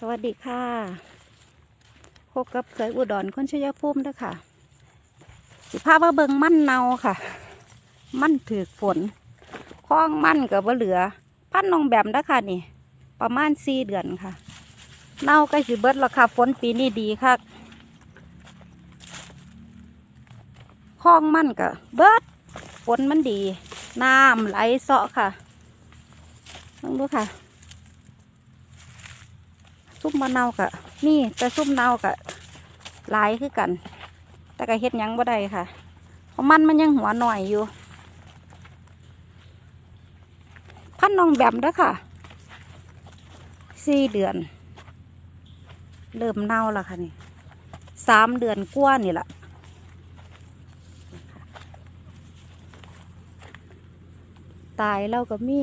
สวัสดีค่ะพบกับเคยอุดรคนชยภูมิด้วยค่ะ สิภาพว่าเบิงมั่นเนาค่ะ มั่นถือฝนคล้องมั่นกับว่าเหลือ พันนองแบมด้อค่ะนี่ ประมาณสี่เดือนค่ะ เน่าใกล้สิเบิดแล้วค่ะฝนปีนี้ดีค่ะคล้องมั่นกับเบิดฝนมันดี น้ำไหลเสาะค่ะลองดูค่ะ ซุปมะนาวกะนี่แต่ซุปนากะหลายคือกัน แต่ก็เฮ็ดยังบ่ได้ค่ะ เพราะมันมันยังหัวหน่อยอยู่ พันน้องแบมเด้อค่ะสี่เดือน เริ่มเน่าแล้วค่ะนี่สามเดือนกว่านี่แหละตายแล้วก็มี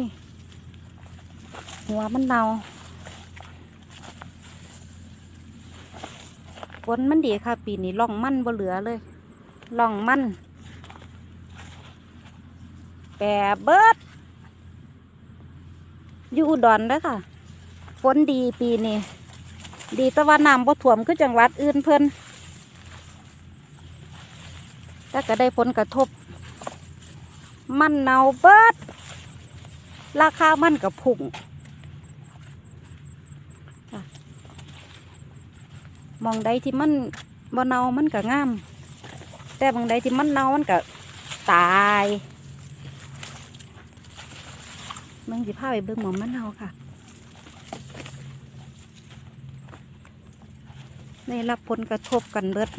หัวมันเน่า ฝนมันดีค่ะ ปีนี้ล่องมั่นบ่เหลือเลยล่องมั่นแปรเบิดอยู่อุดรเด้อค่ะฝนดีปีนี้ดีต่ว่าน้ำบ่ท่วมคือจังหวัดอื่นเพิ่นแต่ก็ได้ผลกระทบ มันเนาเบิด ราคามันกับพุ่ง มองใดที่มันบ่เนามันก็งาม แต่บางใดที่มันเนามันก็ตายมึงสิพาไปเบิ่งหมองมันเนาค่ะได้รับผลกระทบกันเบิด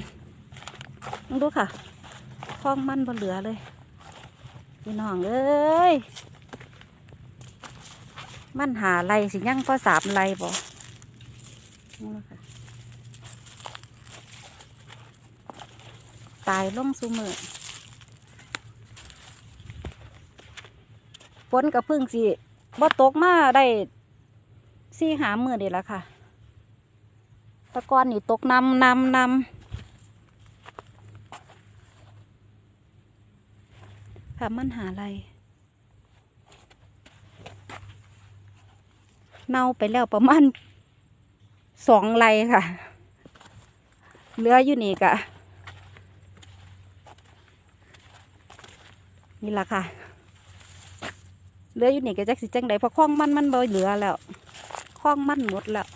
มึงดูค่ะคล้องมันบ่เหลือเลยพี่น้องเอ้ย มันหาไรสิยั่งก็สามไรบ่มึงดูค่ะ ตายล่งสูมือฝนกับพึ่งสิบ่ตกมาได้สี่หามือเดีละค่ะ ตะกอนนี่ตกนำนำนำค่ะมันหาอะไรเน่าไปแล้วประมาณสองไรค่ะ เหลืออยู่นี่กะ นี่แหละค่ะ เหลืออยู่นี่ก็จักสิจังใดเพราะคล้องมันมันบ่เหลือแล้วคล้องมันหมดแล้ว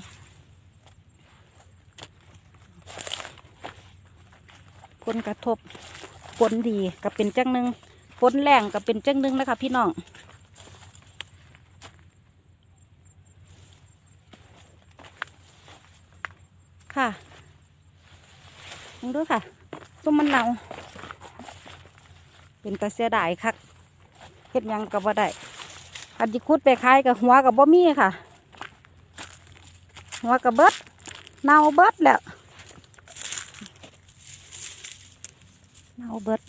ผลกระทบฝนดีก็เป็นจังหนึ่งฝนแรงก็เป็นจังหนึ่งนะคะพี่น้องค่ะดูค่ะต้มมันเนา เป็นตาเสียดายคักเฮ็ดยังกับบ่าได้อันที่คุดไปขายกับหัวกับบ่มีค่ะ หัวกับเบิดเน่าเบิดแล้วเน่าเบิด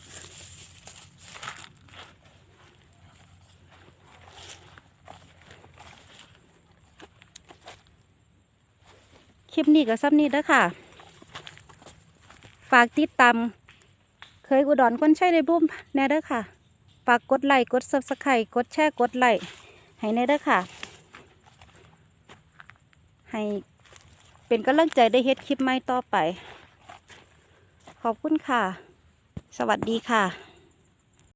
คลิปนี้ก็ซ้ำนี้เด้อค่ะ ฝากติดตาม เคยอุดรคนใช้ในบุ้มแน่เด้อค่ะฝากกดไลค์กดซับสไครต์กดแชร์กดไลค์ให้แน่เด้อค่ะ ให้เป็นกำลังใจได้เฮ็ดคลิปใหม่ต่อไป ขอบคุณค่ะ สวัสดีค่ะ